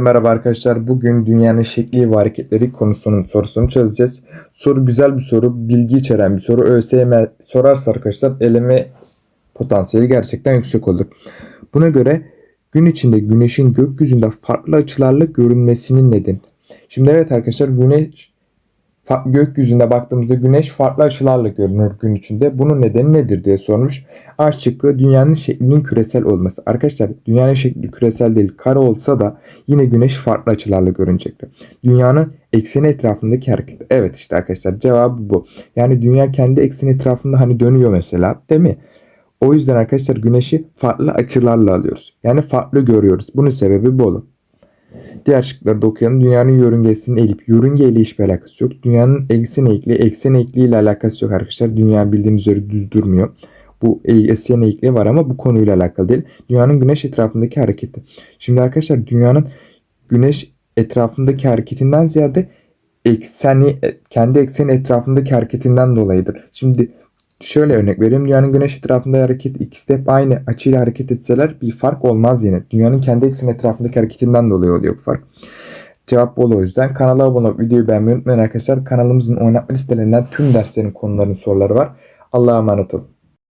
Merhaba arkadaşlar. Bugün dünyanın şekli ve hareketleri konusunun sorusunu çözeceğiz. Soru güzel bir soru, bilgi içeren bir soru. ÖSYM sorarsa arkadaşlar eleme potansiyeli gerçekten yüksek olur. Buna göre gün içinde güneşin gökyüzünde farklı açılarla görünmesinin nedeni. Şimdi evet arkadaşlar güneş gökyüzünde baktığımızda güneş farklı açılarla görünür gün içinde. Bunun nedeni nedir diye sormuş. A şıkkı dünyanın şeklinin küresel olması. Arkadaşlar dünyanın şekli küresel değil kare olsa da yine güneş farklı açılarla görünecektir. Dünyanın ekseni etrafındaki hareket. Evet işte arkadaşlar cevabı bu. Yani dünya kendi ekseni etrafında hani dönüyor mesela değil mi? O yüzden arkadaşlar güneşi farklı açılarla alıyoruz. Yani farklı görüyoruz. Bunun sebebi bu olur. Diğer şıkları da okuyalım. Dünyanın yörüngesinin eğilip yörünge ile hiçbir alakası yok. Dünyanın eksen eğikliği eksen eğikliği ile alakası yok arkadaşlar. Dünya bildiğiniz üzere düz durmuyor. Bu eksen eğikliği var ama bu konuyla alakalı değil. Dünyanın güneş etrafındaki hareketi. Şimdi arkadaşlar dünyanın güneş etrafındaki hareketinden ziyade ekseni kendi ekseni etrafındaki hareketinden dolayıdır. Şimdi şöyle örnek vereyim. Dünyanın güneş etrafında hareket ikisi de hep aynı açıyla hareket etseler bir fark olmaz yine. Dünyanın kendi ekseni etrafındaki hareketinden dolayı oluyor bu fark. Cevap bol o yüzden. Kanala abone olup videoyu beğenmeyi unutmayın arkadaşlar. Kanalımızın oynatma listelerinden tüm derslerin konuların soruları var. Allah'a emanet olun.